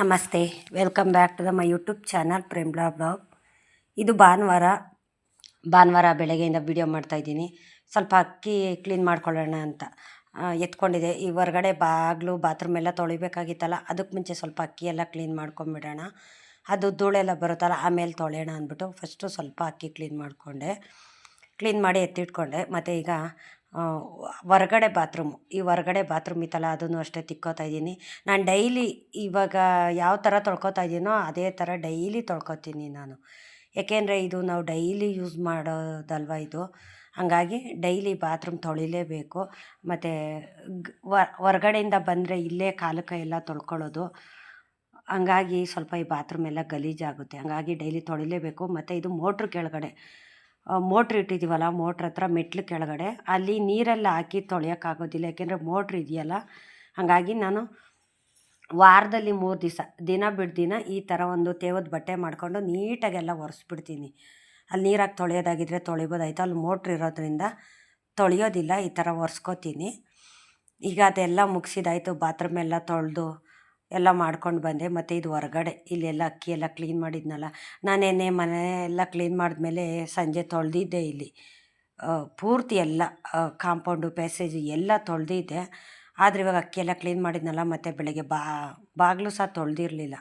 ನಮಸ್ತೆ, welcome back to the my YouTube channel Premla blog ಇದು ಭಾನುವಾರ ಭಾನುವಾರ ಬೆಳಗ್ಗೆಯಿಂದ ವಿಡಿಯೋ ಮಾಡ್ತಾಯಿದ್ದೀನಿ ಸ್ವಲ್ಪ ಅಕ್ಕಿ ಕ್ಲೀನ್ ಮಾಡ್ಕೊಳ್ಳೋಣ ಅಂತ ಎತ್ಕೊಂಡಿದೆ. ಈ ಹೊರಗಡೆ ಬಾಗಿಲು ಬಾತ್ರೂಮ್ ಎಲ್ಲ ತೊಳಿಬೇಕಾಗಿತ್ತಲ್ಲ, ಅದಕ್ಕೆ ಮುಂಚೆ ಸ್ವಲ್ಪ ಅಕ್ಕಿ ಎಲ್ಲ ಕ್ಲೀನ್ ಮಾಡ್ಕೊಂಬಿಡೋಣ. ಅದು ಧೂಳೆಲ್ಲ ಬರುತ್ತಲ್ಲ ಆಮೇಲೆ ತೊಳೆಯೋಣ ಅಂದ್ಬಿಟ್ಟು ಫಸ್ಟು ಸ್ವಲ್ಪ ಅಕ್ಕಿ ಕ್ಲೀನ್ ಮಾಡಿಕೊಂಡೆ. ಕ್ಲೀನ್ ಮಾಡಿ ಎತ್ತಿಟ್ಕೊಂಡೆ. ಮತ್ತು ಈಗ ಹೊರ್ಗಡೆ ಬಾತ್ರೂಮು. ಈ ಹೊರಗಡೆ ಬಾತ್ರೂಮ್ ಇತ್ತಲ್ಲ, ಅದನ್ನು ಅಷ್ಟೇ ತಿಕ್ಕೋತಾ ಇದ್ದೀನಿ. ನಾನು ಡೈಲಿ ಇವಾಗ ಯಾವ ಥರ ತೊಳ್ಕೊತಾ ಇದ್ದೀನೋ ಅದೇ ಥರ ಡೈಲಿ ತೊಳ್ಕೊತೀನಿ ನಾನು. ಏಕೆಂದರೆ ಇದು ನಾವು ಡೈಲಿ ಯೂಸ್ ಮಾಡೋದಲ್ವ ಇದು. ಹಾಗಾಗಿ ಡೈಲಿ ಬಾತ್ರೂಮ್ ತೊಳಿಲೇಬೇಕು. ಮತ್ತು ಹೊರಗಡೆಯಿಂದ ಬಂದರೆ ಇಲ್ಲೇ ಕಾಲು ಕೈ ಎಲ್ಲ ತೊಳ್ಕೊಳ್ಳೋದು. ಹಂಗಾಗಿ ಸ್ವಲ್ಪ ಈ ಬಾತ್ರೂಮ್ ಎಲ್ಲ ಗಲೀಜಾಗುತ್ತೆ. ಹಂಗಾಗಿ ಡೈಲಿ ತೊಳಿಲೇಬೇಕು. ಮತ್ತು ಇದು ಮೋಟ್ರ್ ಕೆಳಗಡೆ. ಮೋಟ್ರ್ ಇಟ್ಟಿದ್ದೀವಲ್ಲ, ಮೋಟ್ರ್ ಹತ್ರ ಮೆಟ್ಲು ಕೆಳಗಡೆ, ಅಲ್ಲಿ ನೀರೆಲ್ಲ ಹಾಕಿ ತೊಳೆಯೋಕ್ಕಾಗೋದಿಲ್ಲ, ಯಾಕೆಂದರೆ ಮೋಟ್ರ್ ಇದೆಯಲ್ಲ. ಹಾಗಾಗಿ ನಾನು ವಾರದಲ್ಲಿ ಮೂರು ದಿವಸ, ದಿನ ಬಿಟ್ಟು ದಿನ ಈ ಥರ ಒಂದು ತೇವದ ಬಟ್ಟೆ ಮಾಡಿಕೊಂಡು ನೀಟಾಗೆಲ್ಲ ಒರೆಸ್ಬಿಡ್ತೀನಿ. ಅಲ್ಲಿ ನೀರಾಗಿ ತೊಳೆಯೋದಾಗಿದ್ದರೆ ತೊಳಿಬೋದಾಯ್ತು, ಅಲ್ಲಿ ಮೋಟ್ರ್ ಇರೋದ್ರಿಂದ ತೊಳೆಯೋದಿಲ್ಲ, ಈ ಥರ ಒರೆಸ್ಕೋತೀನಿ. ಈಗ ಅದೆಲ್ಲ ಮುಗಿಸಿದಾಯ್ತು ಬಾತ್ರೂಮ್ ಎಲ್ಲ ತೊಳೆದು ಎಲ್ಲ ಮಾಡ್ಕೊಂಡು ಬಂದೆ. ಮತ್ತು ಇದು ಹೊರಗಡೆ, ಇಲ್ಲೆಲ್ಲ ಅಕ್ಕಿ ಎಲ್ಲ ಕ್ಲೀನ್ ಮಾಡಿದ್ನಲ್ಲ ನಾನೇನೆ ಮನೆ ಎಲ್ಲ ಕ್ಲೀನ್ ಮಾಡಿದ್ಮೇಲೆ ಸಂಜೆ ತೊಳೆದಿದ್ದೆ ಇಲ್ಲಿ. ಪೂರ್ತಿ ಎಲ್ಲ ಕಾಂಪೌಂಡು ಪ್ಯಾಸೇಜು ಎಲ್ಲ ತೊಳೆದಿದ್ದೆ. ಆದರೆ ಇವಾಗ ಅಕ್ಕಿ ಎಲ್ಲ ಕ್ಲೀನ್ ಮಾಡಿದ್ನಲ್ಲ, ಮತ್ತು ಬೆಳಗ್ಗೆ ಬಾ, ಬಾಗಿಲು ಸಹ ತೊಳೆದಿರಲಿಲ್ಲ.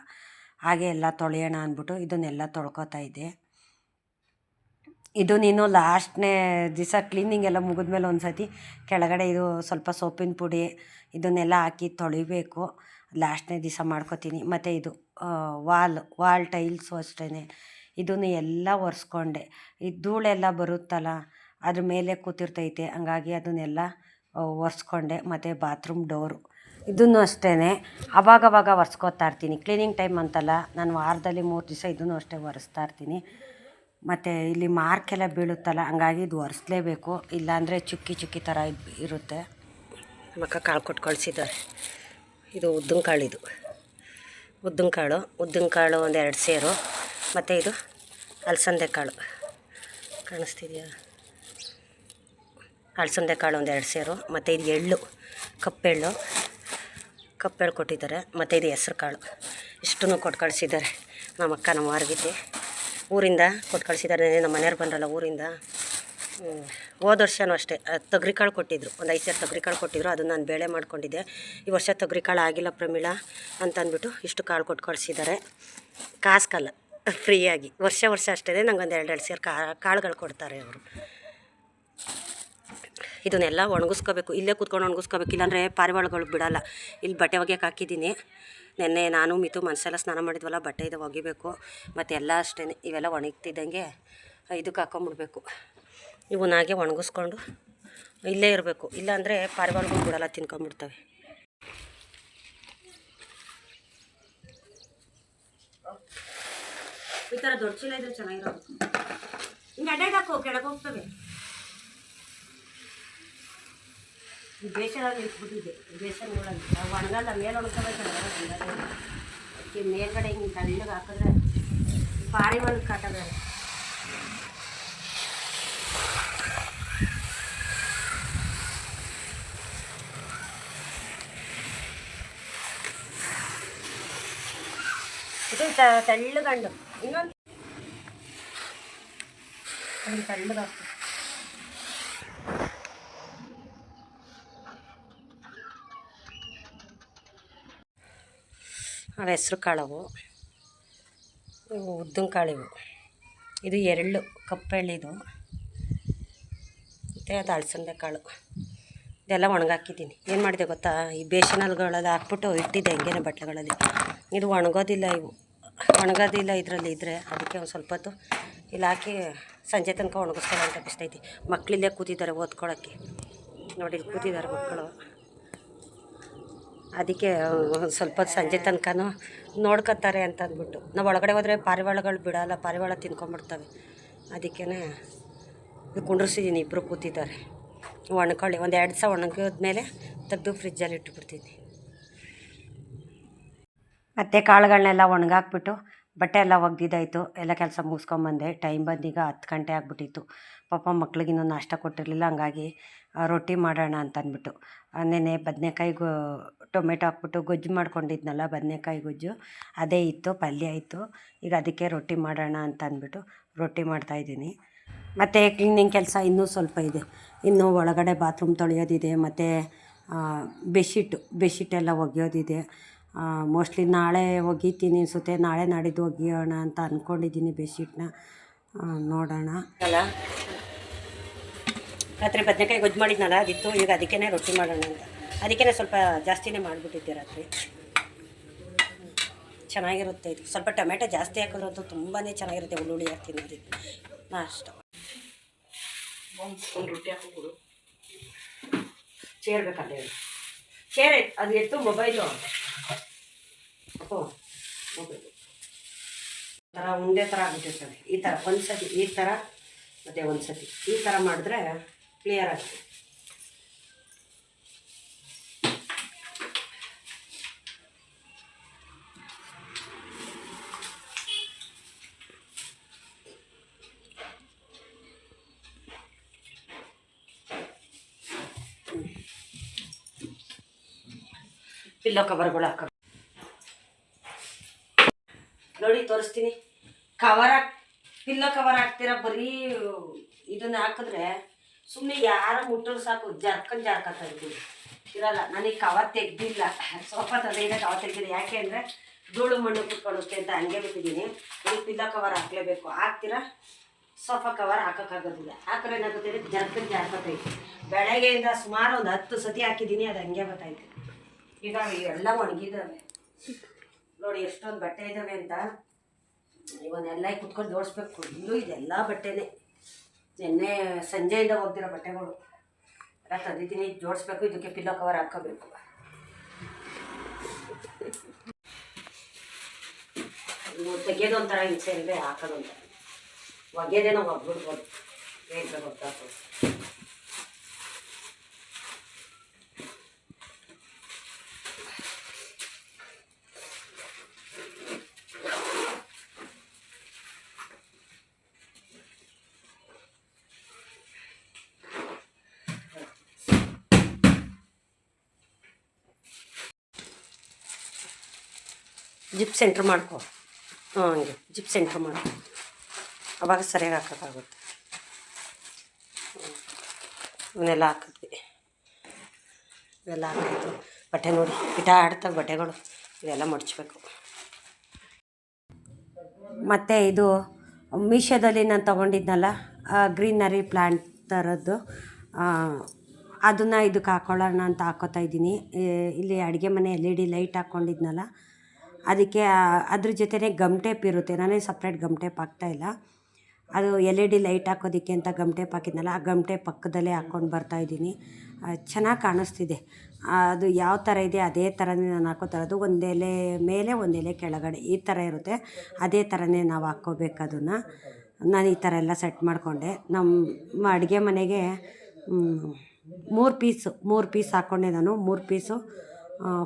ಹಾಗೆ ಎಲ್ಲ ತೊಳೆಯೋಣ ಅಂದ್ಬಿಟ್ಟು ಇದನ್ನೆಲ್ಲ ತೊಳ್ಕೊತಾ ಇದ್ದೆ. ಇದು ನೀನು ಲಾಸ್ಟ್ನೇ ದಿವಸ ಕ್ಲೀನಿಂಗ್ ಎಲ್ಲ ಮುಗಿದ್ಮೇಲೆ ಒಂದು ಸತಿ ಕೆಳಗಡೆ ಇದು ಸ್ವಲ್ಪ ಸೋಪಿನ ಪುಡಿ ಇದನ್ನೆಲ್ಲ ಹಾಕಿ ತೊಳಿಬೇಕು. ಲಾಸ್ಟ್ನೇ ದಿವಸ ಮಾಡ್ಕೊತೀನಿ. ಮತ್ತು ಇದು ವಾಲ್ ವಾಲ್ ಟೈಲ್ಸು ಅಷ್ಟೇ ಇದನ್ನು ಎಲ್ಲ ಒರೆಸ್ಕೊಂಡೆ. ಈ ಧೂಳೆಲ್ಲ ಬರುತ್ತಲ್ಲ, ಅದ್ರ ಮೇಲೆ ಕೂತಿರ್ತೈತೆ. ಹಂಗಾಗಿ ಅದನ್ನೆಲ್ಲ ಒರೆಸ್ಕೊಂಡೆ. ಮತ್ತು ಬಾತ್ರೂಮ್ ಡೋರು. ಇದನ್ನು ಅಷ್ಟೇ ಅವಾಗವಾಗ ಒರೆಸ್ಕೊತಾ ಇರ್ತೀನಿ. ಕ್ಲೀನಿಂಗ್ ಟೈಮ್ ಅಂತಲ್ಲ, ನಾನು ವಾರದಲ್ಲಿ ಮೂರು ದಿವಸ ಇದನ್ನು ಅಷ್ಟೇ ಒರೆಸ್ತಾ ಇರ್ತೀನಿ. ಮತ್ತು ಇಲ್ಲಿ ಮಾರ್ಕೆಲ್ಲ ಬೀಳುತ್ತಲ್ಲ, ಹಂಗಾಗಿ ಇದು ಒರೆಸ್ಲೇಬೇಕು. ಇಲ್ಲಾಂದರೆ ಚುಕ್ಕಿ ಚುಕ್ಕಿ ಥರ ಇರುತ್ತೆ. ಮಕ್ಕ ಕಾಳು ಕೊಟ್ಟು ಇದು ಉದ್ದಿನ ಕಾಳು ಇದು. ಉದ್ದಿನ ಕಾಳು ಉದ್ದಿನ ಕಾಳು ಒಂದು ಎರಡು ಸೇರು. ಮತ್ತು ಇದು ಅಲಸಂದೆ ಕಾಳು. ಕಾಣಿಸ್ತಿದೆಯಾ? ಅಲಸಂದೆ ಕಾಳು ಒಂದು ಎರಡು ಸೇರು. ಮತ್ತು ಇದು ಎಳ್ಳು, ಕಪ್ಪೆಳ್ಳು. ಕಪ್ಪೆಳ್ಳು ಕೊಟ್ಟಿದ್ದಾರೆ. ಮತ್ತು ಇದು ಹೆಸ್ರು ಕಾಳು. ಇಷ್ಟನ್ನು ಕೊಟ್ಟು ಕಳಿಸಿದ್ದಾರೆ ನಮ್ಮ ಅಕ್ಕ ನಮ್ಮ ವಾರ್ಗಿದ್ದೆ ಊರಿಂದ ಕೊಟ್ಟು ಕಳಿಸಿದ್ದಾರೆ. ನಮ್ಮ ಮನೆಯವ್ರು ಬಂದ್ರಲ್ಲ ಊರಿಂದ. ಹೋದ ವರ್ಷವೂ ಅಷ್ಟೇ ತೊಗರಿ ಕಾಳು ಕೊಟ್ಟಿದ್ರು. ಒಂದು ಐದು ಸೇರು ತೊಗರಿ ಕಾಳು ಕೊಟ್ಟಿದ್ರು, ಅದನ್ನು ನಾನು ಬೇಳೆ ಮಾಡ್ಕೊಂಡಿದ್ದೆ. ಈ ವರ್ಷ ತೊಗರಿ ಕಾಳು ಆಗಿಲ್ಲ ಪ್ರಮೀಳ ಅಂತ ಅಂದ್ಬಿಟ್ಟು ಇಷ್ಟು ಕಾಳು ಕೊಟ್ಟು ಕಳಿಸಿದ್ದಾರೆ ಕಾಸ್ಕಲ್ಲ ಫ್ರೀಯಾಗಿ ವರ್ಷ ವರ್ಷ ಅಷ್ಟೇ ನಂಗೊಂದು ಎರಡು ಎರಡು ಸೇರು ಕಾಳುಗಳು ಕೊಡ್ತಾರೆ ಅವರು. ಇದನ್ನೆಲ್ಲ ಒಣಗಿಸ್ಕೋಬೇಕು. ಇಲ್ಲೇ ಕೂತ್ಕೊಂಡು ಒಣಗಿಸ್ಕೋಬೇಕು. ಇಲ್ಲಾಂದರೆ ಪಾರಿವಾಳಗಳು ಬಿಡೋಲ್ಲ. ಇಲ್ಲಿ ಬಟ್ಟೆ ಒಗೆಯಕ್ಕೆ ಹಾಕಿದ್ದೀನಿ. ನೆನ್ನೆ ನಾನು ಮಿತು ಮನಸ್ಸೆಲ್ಲ ಸ್ನಾನ ಮಾಡಿದ್ವಲ್ಲ, ಬಟ್ಟೆ ಇದು ಒಗಿಬೇಕು. ಮತ್ತು ಎಲ್ಲ ಅಷ್ಟೇ ಇವೆಲ್ಲ ಒಣಗ್ತಿದ್ದಂಗೆ ಇದಕ್ಕೆ ಹಾಕೊಂಬಿಡ್ಬೇಕು. ಇವನ್ನಾಗೆ ಒಣಗಿಸ್ಕೊಂಡು ಇಲ್ಲೇ ಇರಬೇಕು. ಇಲ್ಲಾಂದರೆ ಪಾರಿವಾಳಗಳು ಬಿಡಲ್ಲ ತಿನ್ಕೊಂಬಿಡ್ತವೆ ಈ ಥರ ದೊಡ್ಡ ಚೀಲ ಇದ್ರೆ ಚೆನ್ನಾಗಿರೋದು ಹಿಂಗೆ. ಅಡ್ಡಾಡ್ ಹಾಕೋ, ಕೆಳಗೆ ಹೋಗ್ತವೆ. ಇಟ್ಬಿಟ್ಟಿದ್ದೆ. ಬೇಸನ್ಗಳಲ್ಲಿ ಅವು ಒಣಗಲ್ಲ, ಮೇಲೆ ಒಣಗ್ತವೆ ಅದಕ್ಕೆ ಮೇಲ್ಗಡೆ ಹಿಂಗೆ ತಳ್ಳಗೆ ಹಾಕಿದ್ರೆ ಪಾರಿವಾಳ ಕಾಟ ಬೇಡ ಗಂಡು. ಇನ್ನೊಂದು ತೆಳ್ಳಗೆ ಅವು ಹೆಸರು ಕಾಳವು. ಇವು ಉದ್ದಿನ ಕಾಳಿವು. ಇದು ಎರಳು ಕಪ್ಪೆಳ್ಳಿದು. ಮತ್ತು ಅದು ಅಳಸಂದೆ ಕಾಳು. ಇದೆಲ್ಲ ಒಣಗಾಕಿದ್ದೀನಿ. ಏನು ಮಾಡಿದೆ ಗೊತ್ತಾ? ಈ ಬೇಸನಲ್ಗಳಲ್ಲಿ ಹಾಕ್ಬಿಟ್ಟು ಇಟ್ಟಿದ್ದೆ ಹೆಂಗೇನೆ ಬಟ್ಟೆಗಳಲ್ಲಿ. ಇದು ಒಣಗೋದಿಲ್ಲ ಇವು. ಒಣಗೋದಿಲ್ಲ ಇದರಲ್ಲಿ ಇದ್ದರೆ ಅದಕ್ಕೆ ಒಂದು ಸ್ವಲ್ಪ ಹೊತ್ತು ಇಲ್ಲಿ ಹಾಕಿ ಸಂಜೆ ತನಕ ಒಣಗಿಸ್ಕೊಳ್ಳೋ ಅಂತ ಬಿಸ್ತೈತಿ ಮಕ್ಕಳಿಲ್ಲೇ ಕೂತಿದ್ದಾರೆ ಓದ್ಕೊಳ್ಳೋಕ್ಕೆ ನೋಡಿ ಕೂತಿದ್ದಾರೆ ಮಕ್ಕಳು. ಅದಕ್ಕೆ ಒಂದು ಸ್ವಲ್ಪ ಸಂಜೆ ತನಕನೂ ನೋಡ್ಕೊತಾರೆ ಅಂತ ಅಂದ್ಬಿಟ್ಟು. ನಾವು ಒಳಗಡೆ ಹೋದರೆ ಪಾರಿವಾಳಗಳು ಬಿಡೋಲ್ಲ, ಪಾರಿವಾಳ ತಿನ್ಕೊಂಬಿಡ್ತವೆ. ಅದಕ್ಕೇ ಕುಂಡ್ರಿಸಿದ್ದೀನಿ ಇಬ್ಬರು ಕೂತಿದ್ದಾರೆ. ಒಣಕೊಳ್ಳಿ, ಒಂದು ಎರಡು ದಿವಸ ಒಣಗಿದ್ಮೇಲೆ ತೆಗೆದು ಫ್ರಿಜ್ಜಲ್ಲಿ ಇಟ್ಬಿಡ್ತೀನಿ. ಮತ್ತು ಕಾಳುಗಳನ್ನೆಲ್ಲ ಒಣಗಾಕ್ಬಿಟ್ಟು ಬಟ್ಟೆ ಎಲ್ಲ ಒಗ್ದಿದ್ದಾಯಿತು. ಎಲ್ಲ ಕೆಲಸ ಮುಗಿಸ್ಕೊಂಬಂದೆ. ಟೈಮ್ ಬಂದೀಗ ಹತ್ತು ಗಂಟೆ ಆಗಿಬಿಟ್ಟಿತ್ತು. ಪಾಪ ಮಕ್ಳಿಗಿನ್ನೂ ನಾಷ್ಟ ಕೊಟ್ಟಿರಲಿಲ್ಲ. ಹಂಗಾಗಿ ರೊಟ್ಟಿ ಮಾಡೋಣ ಅಂತ ಅಂದ್ಬಿಟ್ಟು ನೆನೆ ಬದನೆಕಾಯಿ ಗೊ, ಟೊಮೆಟೊ ಹಾಕ್ಬಿಟ್ಟು ಗೊಜ್ಜು ಮಾಡ್ಕೊಂಡಿದ್ನಲ್ಲ, ಬದನೆಕಾಯಿ ಗೊಜ್ಜು. ಅದೇ ಇತ್ತು, ಪಲ್ಯ ಇತ್ತು. ಈಗ ಅದಕ್ಕೆ ರೊಟ್ಟಿ ಮಾಡೋಣ ಅಂತ ಅಂದ್ಬಿಟ್ಟು ರೊಟ್ಟಿ ಮಾಡ್ತಾಯಿದ್ದೀನಿ ಮತ್ತು ಕ್ಲೀನಿಂಗ್ ಕೆಲಸ ಇನ್ನೂ ಸ್ವಲ್ಪ ಇದೆ. ಇನ್ನೂ ಒಳಗಡೆ ಬಾತ್ರೂಮ್ ತೊಳೆಯೋದಿದೆ. ಮತ್ತು ಬೆಡ್ಶೀಟು ಬೆಡ್ಶೀಟೆಲ್ಲ ಒಗೆಯೋದಿದೆ. ಮೋಸ್ಟ್ಲಿ ನಾಳೆ ಒಗಿತೀನಿ ಅನಿಸುತ್ತೆ ನಾಳೆ ನಾಡಿದ್ದು ಒಗಿಯೋಣ ಅಂತ ಅಂದ್ಕೊಂಡಿದ್ದೀನಿ ಬೆಡ್ಶೀಟ್ನ ನೋಡೋಣ. ಅಲ್ಲ? ರಾತ್ರಿ ಬದನೆಕಾಯಿ ಗೊಜ್ಜು ಮಾಡಿದ್ನಲ್ಲ ಅದಿತ್ತು ಈಗ ಅದಕ್ಕೇ ರೊಟ್ಟಿ ಮಾಡೋಣ ಅಂತ. ಅದಕ್ಕೇ ಸ್ವಲ್ಪ ಜಾಸ್ತಿನೇ ಮಾಡಿಬಿಟ್ಟಿದ್ದೆ ರಾತ್ರಿ. ಚೆನ್ನಾಗಿರುತ್ತೆ ಇದು. ಸ್ವಲ್ಪ ಟೊಮೆಟೊ ಜಾಸ್ತಿ ಹಾಕಿದ್ರು ಅಂತೂ ತುಂಬಾ ಚೆನ್ನಾಗಿರುತ್ತೆ ಉಳ್ಳುಳ್ಳಿ ಹಾಕಿ ನೋಡಿ ಅಷ್ಟು. ಒಂದು ರೊಟ್ಟಿ ಹಾಕೋಬಿಡು. ಚೇರ್ ಬೇಕಂತ ಹೇಳಿ. ಚೇರ್ ಅದು ಎತ್ತು ಮೊಬೈಲು ಥರ ಉಂಡೆ ಥರ ಆಗಿಬಿಟ್ಟಿರ್ತದೆ. ಈ ಥರ ಒಂದು ಸತಿ ಈ ಥರ ಮತ್ತು ಒಂದು ಸತಿ ಈ ಥರ ಮಾಡಿದ್ರೆ ಕ್ಲಿಯರ್ ಆಗುತ್ತೆ ಪಿಲ್ಲೋ ಕವರ್ಗಳು ಹಾಕ ನೋಡಿ ತೋರಿಸ್ತೀನಿ. ಕವರ್ ಹಾಕ್ ಪಿಲ್ಲೋ ಕವರ್ ಹಾಕ್ತೀರ? ಬರೀ ಇದನ್ನ ಹಾಕಿದ್ರೆ ಸುಮ್ಮನೆ ಯಾರು ಮುಟ್ಟರು ಸಾಕು. ಜರ್ಕೊಂಡು ಜರ್ಕತ್ತ ಇರ್ತೀವಿ. ಇರಲ್ಲ, ನನಗೆ ಕವರ್ ತೆಗ್ದಿಲ್ಲ. ಸ್ವಲ್ಪ ತಂದೆಯಿಂದ ಕವರ್ ತೆಗ್ದಿಲ್ಲ ಯಾಕೆ ಅಂದರೆ ಧೂಳು ಮಣ್ಣು ಕುತ್ಕೊಳ್ಳುತ್ತೆ ಅಂತ ಹಂಗೆ ಬಿಟ್ಟಿದ್ದೀನಿ. ಈ ಪಿಲ್ಲೋ ಕವರ್ ಹಾಕ್ಲೇಬೇಕು. ಹಾಕ್ತೀರಾ? ಸೋಫಾ ಕವರ್ ಹಾಕೋಕ್ಕಾಗೋದಿಲ್ಲ. ಹಾಕಿದ್ರೆ ಏನಾಗುತ್ತೆ ಅಂದರೆ ಜರ್ಕನ್ ಜಾರ್ಕತ್ತೈತೆ ಬೆಳಗ್ಗೆಯಿಂದ ಸುಮಾರು ಒಂದು ಹತ್ತು ಸತಿ ಹಾಕಿದ್ದೀನಿ. ಅದು ಹಂಗೆ ಬರ್ತೈತೆ ಈಗ ಎಲ್ಲ ಒಣಗಿದ್ದಾವೆ ನೋಡಿ, ಎಷ್ಟೊಂದು ಬಟ್ಟೆ ಇದ್ದಾವೆ ಅಂತ. ಇವನ್ನೆಲ್ಲ ಕುತ್ಕೊಂಡು ಜೋಡಿಸ್ಬೇಕು. ಇಲ್ಲೂ ಇದೆಲ್ಲ ಬಟ್ಟೆನೇ. ನಿನ್ನೆ ಸಂಜೆಯಿಂದ ಹೋಗ್ತಿರೋ ಬಟ್ಟೆಗಳು. ಎಲ್ಲ ತಂದಿದ್ದೀನಿ, ಜೋಡಿಸ್ಬೇಕು, ಇದಕ್ಕೆ ಪಿಲ್ಲೋ ಕವರ್ ಹಾಕೋಬೇಕು ತೆಗೆಯೋದು ಒಂಥರ ಹಿಂಸೆ ಇಲ್ಲದೆ ಹಾಕೋದು ಒಂಥರ ಒಗೆಯೋದೇನೋ ಒಗ್ಬಿಡ್ಬೋದು ಏನು ಗೊತ್ತಾಗ್ತದೆ. ಸೆಂಟ್ರ್ ಮಾಡ್ಕೊ. ಹ್ಞೂ, ಹಂಗೆ. ಜಿಪ್ ಸೆಂಟ್ರ್ ಮಾಡ್ಕೊ. ಅವಾಗ ಸರಿಯಾಗಿ ಹಾಕೋಕ್ಕಾಗುತ್ತೆ. ಇವನ್ನೆಲ್ಲ ಹಾಕಿದ್ವಿ. ಇವೆಲ್ಲ ಹಾಕಿದ್ವಿ ಬಟ್ಟೆ ನೋಡಿ. ಇಟ ಆಡ್ತವೆ ಬಟ್ಟೆಗಳು. ಇವೆಲ್ಲ ಮಡಚಬೇಕು. ಮತ್ತು ಇದು ಮೀಶೋದಲ್ಲಿ ನಾನು ತೊಗೊಂಡಿದ್ನಲ್ಲ ಗ್ರೀನರಿ ಪ್ಲ್ಯಾಂಟ್ ಥರದ್ದು. ಅದನ್ನು ಇದಕ್ಕೆ ಹಾಕೊಳ್ಳೋಣ ಅಂತ ಹಾಕೋತಾ ಇದ್ದೀನಿ. ಇಲ್ಲಿ ಅಡುಗೆ ಮನೆ ಎಲ್ ಇ ಡಿ ಲೈಟ್ ಹಾಕ್ಕೊಂಡಿದ್ನಲ್ಲ ಅದಕ್ಕೆ ಅದ್ರ ಜೊತೆನೇ ಗಮ್ ಟೇಪ್ ಇರುತ್ತೆ. ನಾನೇ ಸಪ್ರೇಟ್ ಗಮ್ ಟೇಪ್ ಹಾಕ್ತಾಯಿಲ್ಲ ಅದು ಎಲ್ ಇ ಡಿ ಲೈಟ್ ಹಾಕೋದಕ್ಕೆ ಅಂತ ಗಮ್ ಟೇಪ್ ಹಾಕಿದ್ನಲ್ಲ, ಆ ಗಮ್ ಟೇಪ್ ಪಕ್ಕದಲ್ಲೇ ಹಾಕ್ಕೊಂಡು ಬರ್ತಾಯಿದ್ದೀನಿ ಚೆನ್ನಾಗಿ ಕಾಣಿಸ್ತಿದೆ. ಅದು ಯಾವ ಥರ ಇದೆ, ಅದೇ ಥರನೇ ನಾನು ಹಾಕೋತಾ ಇರೋದು. ಒಂದು ಎಲೆ ಮೇಲೆ, ಒಂದು ಎಲೆ ಕೆಳಗಡೆ. ಈ ಥರ ಇರುತ್ತೆ. ಅದೇ ಥರನೇ ನಾವು ಹಾಕ್ಕೋಬೇಕು ಅದನ್ನು. ನಾನು ಈ ಥರ ಎಲ್ಲ ಸೆಟ್ ಮಾಡಿಕೊಂಡೆ. ನಮ್ಮ ಅಡುಗೆ ಮನೆಗೆ ಮೂರು ಪೀಸು ಮೂರು ಪೀಸ್ ಹಾಕ್ಕೊಂಡೆ ನಾನು. ಮೂರು ಪೀಸು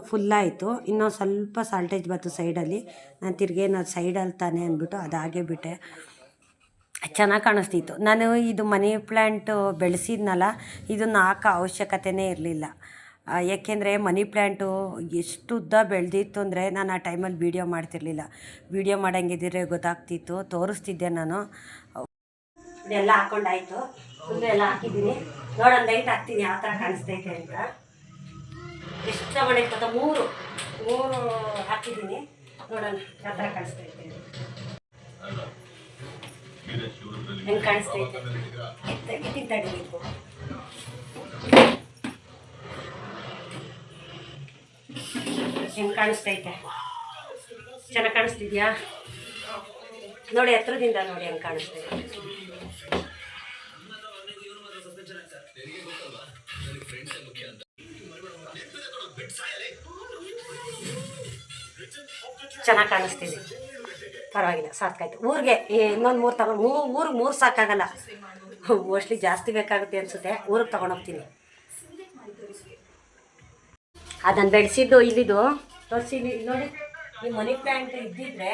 ಫುಲ್ಲಾಯಿತು ಇನ್ನೂ ಸ್ವಲ್ಪ ಸಾಲ್ಟೇಜ್ ಬಂತು ಸೈಡಲ್ಲಿ ನಾನು ತಿರ್ಗೇನು ನಾನು ಸೈಡಲ್ಲಿ ತಾನೆ ಅಂದ್ಬಿಟ್ಟು ಅದಾಗೇ ಬಿಟ್ಟೆ. ಚೆನ್ನಾಗಿ ಕಾಣಿಸ್ತಿತ್ತು. ನಾನು ಇದು ಮನಿ ಪ್ಲ್ಯಾಂಟು ಬೆಳೆಸಿದ್ನಲ್ಲ, ಇದನ್ನು ಹಾಕೋ ಅವಶ್ಯಕತೆನೇ ಇರಲಿಲ್ಲ. ಏಕೆಂದರೆ ಮನಿ ಪ್ಲ್ಯಾಂಟು ಎಷ್ಟು ಉದ್ದ ಬೆಳೆದಿತ್ತು ಅಂದರೆ ನಾನು ಆ ಟೈಮಲ್ಲಿ ವೀಡಿಯೋ ಮಾಡ್ತಿರ್ಲಿಲ್ಲ. ವೀಡಿಯೋ ಮಾಡಂಗಿದ್ರೆ ಗೊತ್ತಾಗ್ತಿತ್ತು. ತೋರಿಸ್ತಿದ್ದೆ ನಾನು. ಇದೆಲ್ಲ ಹಾಕ್ಕೊಂಡಾಯಿತು ಎಲ್ಲ ಹಾಕಿದ್ದೀನಿ. ನೋಡೋಣ ಲೈಟ್ ಹಾಕ್ತೀನಿ. ಯಾವ ಥರ ಕಾಣಿಸ್ತೈತೆ ಅಂತ. ಎಷ್ಟು ತಗೊಂಡೈತೆ ಇರ್ತದ ಮೂರು. ಮೂರು ಹಾಕಿದ್ದೀನಿ. ನೋಡೋಣ ಯಾವ ಥರ ಕಾಣಿಸ್ತೈತೆ ಅಂತ. ಹೆಂಗೆ ಕಾಣಿಸ್ತೈತೆ ತೆಗಿತೀನಿ ತಡಿಬೇಕು ಹೆಂಗೆ ಕಾಣಿಸ್ತೈತೆ ಚೆನ್ನಾಗಿ ಕಾಣಿಸ್ತಿದ್ಯಾ? ನೋಡಿ, ಹತ್ರದಿಂದ ನೋಡಿ ಹೆಂಗೆ ಕಾಣಿಸ್ತೈತೆ ಚೆನ್ನಾಗಿ ಕಾಣಿಸ್ತಿದೆ. ಪರವಾಗಿಲ್ಲ, ಸಾಕಾಯ್ತು. ಊರಿಗೆ ಇನ್ನೊಂದು ಮೂರು ತಗೊಂಡು, ಮೂ, ಊರಿಗೆ ಮೂರು ಸಾಕಾಗಲ್ಲ. ಮೋಸ್ಟ್ಲಿ ಜಾಸ್ತಿ ಬೇಕಾಗುತ್ತೆ ಅನಿಸುತ್ತೆ. ಊರಿಗೆ ತೊಗೊಂಡೋಗ್ತೀನಿ ಅದನ್ನು ಬೆಳೆಸಿದ್ದು ಇಲ್ಲಿದು. ತೋರಿಸಿ ನೋಡಿ, ಈ ಮನಿ ಪ್ಲ್ಯಾಂಟ್ ಇದ್ದಿದ್ರೆ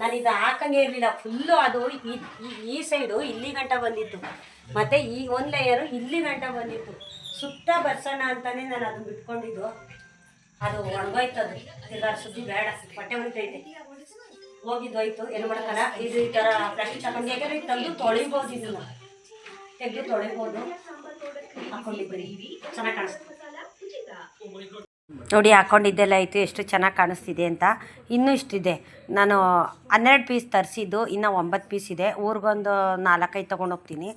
ನಾನು ಇದು ಹಾಕಂಗೆ ಇರಲಿಲ್ಲ. ಫುಲ್ಲು ಅದು ಈ ಸೈಡು ಇಲ್ಲಿ ಗಂಟ ಬಂದಿತ್ತು. ಮತ್ತೆ ಈ ಒಂದು ಲೇಯರು ಇಲ್ಲಿ ಗಂಟ ಬಂದಿತ್ತು. ಸುತ್ತ ಬರ್ಸೋಣ ಅಂತಲೇ ನಾನು ಅದನ್ನು ಬಿಟ್ಕೊಂಡಿದ್ದು. ಅದು ಒಣಗೋಯ್ತು ಅದು. ತಿರ್ಗಾ ಸುದ್ದಿ ಬೇಡ. ಹೊಟ್ಟೆ ಹೊಡಿತೈತೆ ಹೋಗಿದ್ದೋಯ್ತು. ಏನು ಮಾಡಕ್ಕಲ್ಲ ಇದು ಈ ಥರ ಪ್ಲಾಸ್ಟಿಕ್ ತಗೊಂಡು ಯಾಕಂದ್ರೆ ತಂದು ತೊಳಿಬೋದು ಇದನ್ನ. ತೆಗೆದು ತೊಳಿಬೋದು. ಹಾಕೊಂಡಿದ್ದೀವಿ ಚೆನ್ನಾಗಿ ಕಾಣಿಸ್ತದೆ ನೋಡಿ ಹಾಕೊಂಡಿದ್ದೆಲ್ಲ ಆಯಿತು ಎಷ್ಟು ಚೆನ್ನಾಗಿ ಕಾಣಿಸ್ತಿದೆ ಅಂತ. ಇನ್ನೂ ಇಷ್ಟಿದೆ. ನಾನು ಹನ್ನೆರಡು ಪೀಸ್ ತರಿಸಿದ್ದು, ಇನ್ನೂ ಒಂಬತ್ತು ಪೀಸ್ ಇದೆ. ಊರಿಗೊಂದು ನಾಲ್ಕೈದು ತೊಗೊಂಡೋಗ್ತೀನಿ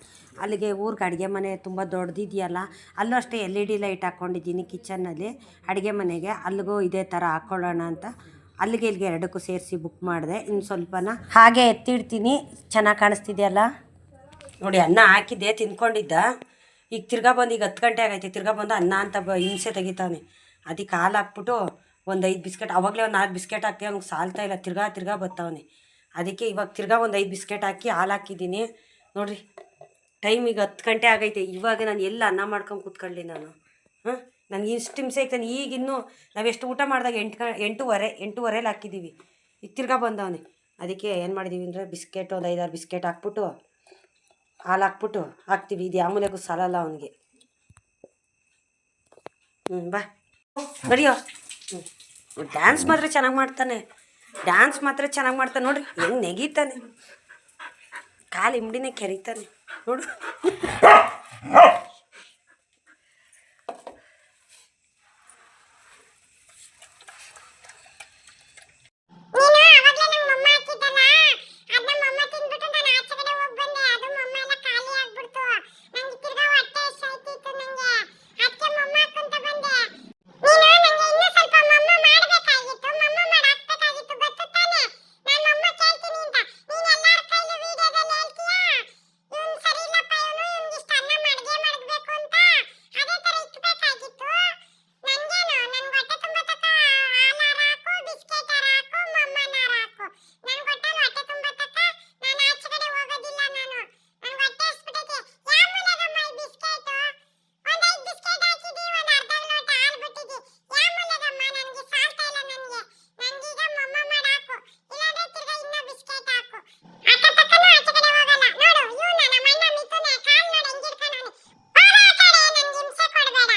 ಅಲ್ಲಿಗೆ ಊರಿಗೆ ಅಡುಗೆ ಮನೆ ತುಂಬ ದೊಡ್ಡದಿದೆಯಲ್ಲ ಅಲ್ಲೂ ಅಷ್ಟೇ ಎಲ್ ಇ ಡಿ ಲೈಟ್ ಹಾಕ್ಕೊಂಡಿದ್ದೀನಿ ಕಿಚನ್ನಲ್ಲಿ. ಅಡುಗೆ ಮನೆಗೆ ಅಲ್ಲಿಗೂ ಇದೇ ಥರ ಹಾಕ್ಕೊಳ್ಳೋಣ ಅಂತ. ಅಲ್ಲಿಗೆ ಇಲ್ಲಿಗೆ ಎರಡಕ್ಕೂ ಸೇರಿಸಿ ಬುಕ್ ಮಾಡಿದೆ. ಇನ್ನು ಸ್ವಲ್ಪನ ಹಾಗೆ ಎತ್ತಿಡ್ತೀನಿ. ಚೆನ್ನಾಗಿ ಕಾಣಿಸ್ತಿದೆಯಲ್ಲ? ನೋಡಿ, ಅನ್ನ ಹಾಕಿದ್ದೆ, ತಿನ್ಕೊಂಡಿದ್ದ. ಈಗ ತಿರ್ಗಾ ಬಂದು, ಈಗ ಹತ್ತು ಗಂಟೆ ಆಗೈತೆ. ತಿರ್ಗಾ ಬಂದು ಅನ್ನ ಅಂತ ಬ ಹಿಂಸೆ ತೆಗಿತಾನೆ ಅದಕ್ಕೆ ಹಾಲು ಹಾಕ್ಬಿಟ್ಟು ಒಂದು ಐದು ಬಿಸ್ಕೆಟ್, ಅವಾಗಲೇ ಒಂದು ನಾಲ್ಕು ಬಿಸ್ಕೆಟ್ ಹಾಕಿ ಅವ್ನಿಗೆ ಸಾಲ್ತಾ ಇಲ್ಲ, ತಿರ್ಗಾ ತಿರ್ಗಾ ಬರ್ತಾವನೆ ಅದಕ್ಕೆ ಇವಾಗ ತಿರ್ಗಾ ಒಂದು ಐದು ಬಿಸ್ಕೆಟ್ ಹಾಕಿ ಹಾಲು ಹಾಕಿದ್ದೀನಿ. ನೋಡಿರಿ, ಟೈಮ್ ಈಗ ಹತ್ತು ಗಂಟೆ ಆಗೈತೆ. ಇವಾಗ ನಾನು ಎಲ್ಲ ಅನ್ನ ಮಾಡ್ಕೊಂಡು ಕೂತ್ಕೊಳ್ಳಿ ನಾನು? ಹಾಂ? ನನಗೆ ಇಷ್ಟು ಹಿಂಸೆ ಆಗ್ತಾನೆ ಈಗ ಇನ್ನೂ ನಾವೆಷ್ಟು ಊಟ ಮಾಡಿದಾಗ ಎಂಟು ಗ, ಎಂಟೂವರೆ, ಎಂಟೂವರೆಲಿ ಹಾಕಿದ್ದೀವಿ ಈಗ ತಿರ್ಗಾ ಬಂದವನೆ. ಅದಕ್ಕೆ ಏನು ಮಾಡಿದ್ದೀವಿ ಅಂದರೆ ಬಿಸ್ಕೆಟ್ ಒಂದು ಐದಾರು ಬಿಸ್ಕೆಟ್ ಹಾಕ್ಬಿಟ್ಟು ಹಾಲು ಹಾಕ್ಬಿಟ್ಟು ಹಾಕ್ತೀವಿ. ಇದು ಯಾವ ಮೂಲೆಗೂ ಸಾಲಲ್ಲ ಅವನಿಗೆ. ಹ್ಞೂ ಬಾ. ನಡಿಯೋ ಡ್ಯಾನ್ಸ್ ಮಾತ್ರ ಚೆನ್ನಾಗಿ ಮಾಡ್ತಾನೆ. ಡ್ಯಾನ್ಸ್ ಮಾತ್ರ ಚೆನ್ನಾಗಿ ಮಾಡ್ತಾನೆ. ನೋಡ್ರಿ, ಹೆಂಗೆ ನೆಗೀತಾನೆ. ಕಾಲು ಇಮ್ಡಿನೇ ಕೆರಿತಾನೆ. ನೋಡು ನೀನು ಅವಾಗ್ಲೇ ನಂಗ್ ಮೊಮ್ಮ ಹಾಕಿದ್ದಲ್ಲ ಅದನ್ನ ಮೊಮ್ಮ ತಿಂದ್ಬಿಟ್ಟು ನಾನು ಆಚೆ ಕಡೆ ಹೋಗ್ ಬಂದೆ ಅದು ಮೊಮ್ಮ ಎಲ್ಲ ಖಾಲಿ ಆಗ್ಬಿಡ್ತು ನಂಗೆ ತಿರ್ಗಾ ಹೊಟ್ಟೆ ಹಸ್ವಾಯ್ತಿತ್ತು ನಂಗೆ ಅದಕ್ಕೆ ಮೊಮ್ಮ ಹಾಕೊಂತ ಬಂದೆ ನೀನು ನಂಗೆ ಇನ್ನೂ ಸ್ವಲ್ಪ ಮೊಮ್ಮ ಮಾಡ್ಬೇಕಾಗಿತ್ತು ಮೊಮ್ಮ ಮಾಡಾಕ್ಬೇಕಾಗಿತ್ತು ಗೊತ್ತು ತಾನೆ ನಾನು ಮೊಮ್ಮ ಕೇಳ್ತೀನಿ ಅಂತ ನೀನ್ ಎಲ್ಲಾರ ಕೈಲೂ ವಿಡಿಯೋದಲ್ಲಿ ಹೇಳ್ತೀಯಾ ಇವ್ನು ಸರಿ ಇಲ್ಲಪ್ಪ ಇವನು ಇವ್ನಿಗೆ ಇಷ್ಟ ಅನ್ನ ಮಾಡ್ಗೆ ಮಾಡ್ಬೇಕು ಅಂತ ಅದೇ ತರ ಇಕ್ಬೇಕಾಗಿತ್ತು ನಂಗೇನು ನನ್ ಹೊಟ್ಟೆ ತುಂಬ ತಕ ಹಾಲಾರ ಹಾಕು ಬಿಸ್ಕೆಟ್ ಹಾಕು ಮಮ್ಮನಾರ ಹಾಕು ನನ್ ಹೊಟ್ಟೆ ಹೊಟ್ಟೆ ತುಂಬ ತಕ ನಾನು ಆಚೆ ಕಡೆ ಹೋಗೋದಿಲ್ಲ ನಾನು ನನ್ ಹೊಟ್ಟೆ ಹಸ್ಬಿಟ್ಟೈತೆ ಯಾವ ಮೂಲೆಗಮ್ಮ ಈ ಬಿಸ್ಕೆಟ್ ಒಂದ್ ಐದ್ ಬಿಸ್ಕೆಟ್ ಹಾಕಿದಿ ಒಂದ್ ಅರ್ಧ ಲೋಟ ಹಾಲು ಬಿಟ್ಟಿದಿ ಯಾವ ಮೂಲೆಗಮ್ಮ ನನ್ಗೆ ಸಾಲ್ತಾ ಇಲ್ಲ ನನ್ಗೆ ನನ್ಗೀಗ ಮಮ್ಮ ಮಾಡಾಕು ಇಲ್ಲಾಂದ್ರೆ ತಿರ್ಗಾ ಇನ್ನೂ ಬಿಸ್ಕೆಟ್ ಹಾಕು ಅಕ್ಕ ತಕ್ಕನು ಆಚೆ ಕಡೆ ಹೋಗಲ್ಲ ನೋಡು ಇವ್ನ ನಮ್ಮ ಅಣ್ಣ ಮಿಥುನೆ ಕಾಲ್ ನೋಡಿ ಹೆಂಗಿಡ್ತಾನವನೆ ಹೋಗ ಆ ಕಡೆ ನನ್ಗೆ ಹಿಂಸೆ ಕೊಡ್ಬೇಡ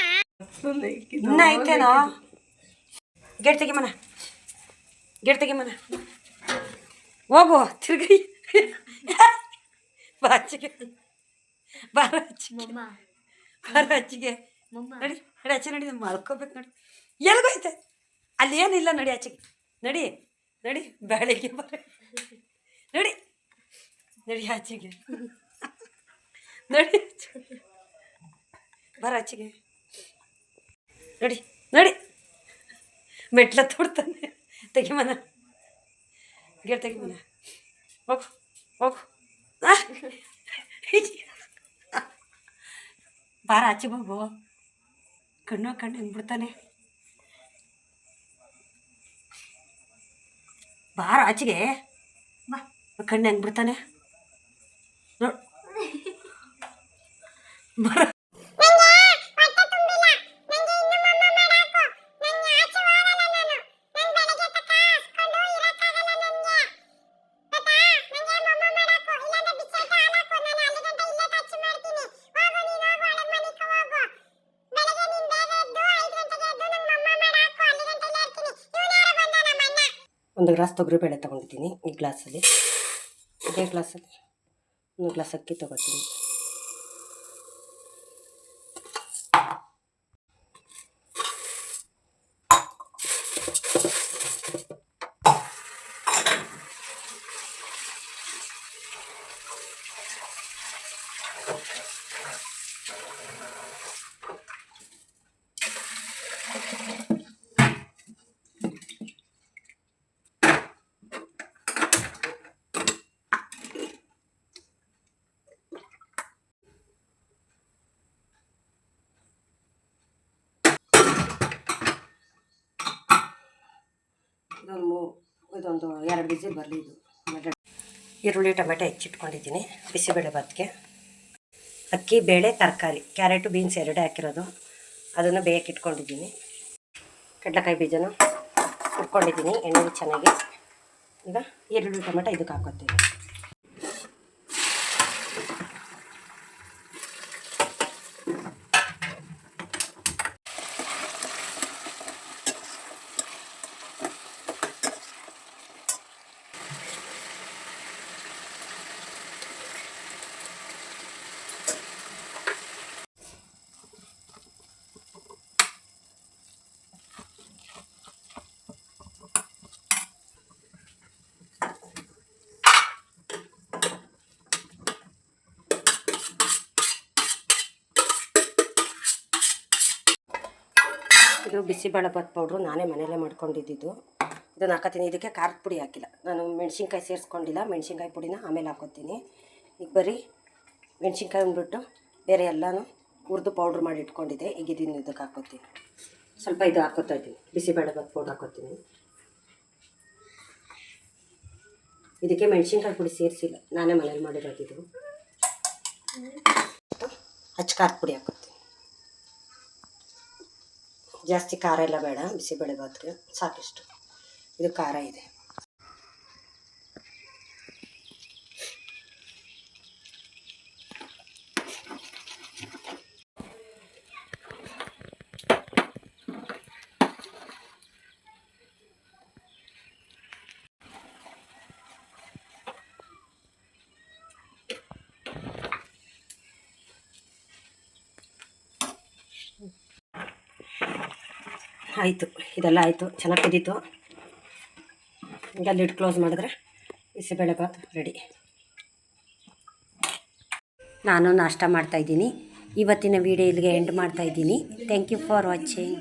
ಐತೇನೋ ಗೇಟ್ ತೆಗಿಮನ ಗೇಟ್ ತೆಗಿಮನ ಹೋಗು ತಿರ್ಗಿ. ಬಾಚಿಗೆ ಬಾರ ಹಚ್ಚಿಗೆ ಬಾರ ಹಚ್ಚಿಗೆ ನಡಿ ನಡಿ ಆಚೆ ನಡಿ ಮಲ್ಕೋಬೇಕು ನೋಡಿ. ಎಲ್ಗೋಯ್ತೆ ಅಲ್ಲಿ ಏನಿಲ್ಲ ನಡಿ ಆಚೆಗೆ ನಡಿ ನಡಿ ಬೆಳಗ್ಗೆ ಬರ ನಡಿ. ನಡಿ ಆಚೆಗೆ ನಡಿ ಬರ ಆಚೆಗೆ ನಡಿ. ನಡಿ. ಮೆಟ್ಲ ತೊಡ್ತಾನೆ. ತೆಗಿಮನ ಗೇಟ್ ತೆಗಿಮನ ಹೋಗು ಹೋಗು! ಬಾರ ಆಚೆ ಬಾಬು ಕಣ್ಣು ಕಣ್ಣು ಹೆಂಗೆ ಬಿಡ್ತಾನೆ. ಬಾರ ಆಚೆಗೆ. ಕಣ್ಣು ಹೆಂಗೆ ಬಿಡ್ತಾನೆ. ನೋಡು. ಬಾರ. ಒಂದು ಗ್ಲಾಸ್ ತೊಗರಿಬೇಳೆ ತೊಗೊಂಡಿದ್ದೀನಿ ಈ ಗ್ಲಾಸಲ್ಲಿ. ಇದೇ ಗ್ಲಾಸಲ್ಲಿ ಒಂದು ಗ್ಲಾಸ್ ಅಕ್ಕಿ ತೊಗೋತೀನಿ ಇದೊಂದು ಮೂ ಇದೊಂದು ಎರಡು ವಿಸಿಲ್ ಬರಲಿ ಇದು ಈರುಳ್ಳಿ, ಟೊಮೆಟೊ ಹೆಚ್ಚಿಟ್ಕೊಂಡಿದ್ದೀನಿ. ಬಿಸಿಬೇಳೆ ಭಾತ್ಗೆ. ಅಕ್ಕಿ, ಬೇಳೆ, ತರಕಾರಿ, ಕ್ಯಾರೆಟು, ಬೀನ್ಸ್ ಎರಡೇ ಹಾಕಿರೋದು. ಅದನ್ನು ಬೇಯಕ್ಕೆ ಇಟ್ಕೊಂಡಿದ್ದೀನಿ. ಕಡಲೆಕಾಯಿ ಬೀಜನ ಹುರ್ಕೊಂಡಿದ್ದೀನಿ. ಎಣ್ಣೆ ಚೆನ್ನಾಗಿ. ಈಗ ಈರುಳ್ಳಿ, ಟೊಮೆಟೊ ಇದಕ್ಕೆ ಹಾಕೋತೀನಿ ಇದು ಬಿಸಿಬೇಳೆಭಾತ್ ಪೌಡ್ರು ನಾನೇ ಮನೆಯಲ್ಲೇ ಮಾಡ್ಕೊಂಡಿದ್ದು ಇದನ್ನು ಹಾಕೋತೀನಿ ಇದಕ್ಕೆ ಖಾರದ ಪುಡಿ ಹಾಕಿಲ್ಲ. ನಾನು ಮೆಣಸಿನ್ಕಾಯಿ ಸೇರಿಸ್ಕೊಂಡಿಲ್ಲ. ಮೆಣಸಿನ್ಕಾಯಿ ಪುಡಿನ ಆಮೇಲೆ ಹಾಕೋತೀನಿ. ಈಗ ಬರೀ ಮೆಣಸಿನ್ಕಾಯಿ ಉಂಡ್ಬಿಟ್ಟು ಬೇರೆ ಎಲ್ಲನೂ ಹುರಿದು ಪೌಡ್ರ್ ಮಾಡಿ ಇಟ್ಕೊಂಡಿದ್ದೆ. ಈಗ ಇದನ್ನು ಇದಕ್ಕೆ ಹಾಕೋತೀನಿ. ಸ್ವಲ್ಪ ಇದು ಹಾಕೋತಾ ಇದ್ದೀನಿ. ಬಿಸಿಬೇಳೆಭಾತ್ ಪೌಡ್ರ್ ಹಾಕೋತೀನಿ. ಇದಕ್ಕೆ ಮೆಣಸಿನ್ಕಾಯಿ ಪುಡಿ ಸೇರಿಸಿಲ್ಲ. ನಾನೇ ಮನೇಲಿ ಮಾಡಿರೋದಿದ್ದು ಹಚ್ಚ ಖಾರದ ಪುಡಿ ಹಾಕೋತೀನಿ. ಜಾಸ್ತಿ ಖಾರ ಎಲ್ಲ ಬೇಡ ಬಿಸಿಬೇಳೆ ಬಾತ್ಗೆ ಸಾಕಿಷ್ಟು. ಇದು ಖಾರ ಇದೆ. ಆಯಿತು, ಇದೆಲ್ಲ ಆಯಿತು, ಚೆನ್ನಾಗಿ ಕುದೀತು. ಈಗ ಲಿಡ್ ಕ್ಲೋಸ್ ಮಾಡಿದ್ರೆ ಬಿಸಿಬೇಳೆ ಬಾತ್ ರೆಡಿ ನಾನು ನಾಷ್ಟ ಮಾಡ್ತಾಯಿದ್ದೀನಿ ಇವತ್ತಿನ ವಿಡಿಯೋ ಇಲ್ಲಿಗೆ ಎಂಡ್ ಮಾಡ್ತಾಯಿದ್ದೀನಿ ಥ್ಯಾಂಕ್ ಯು ಫಾರ್ ವಾಚಿಂಗ್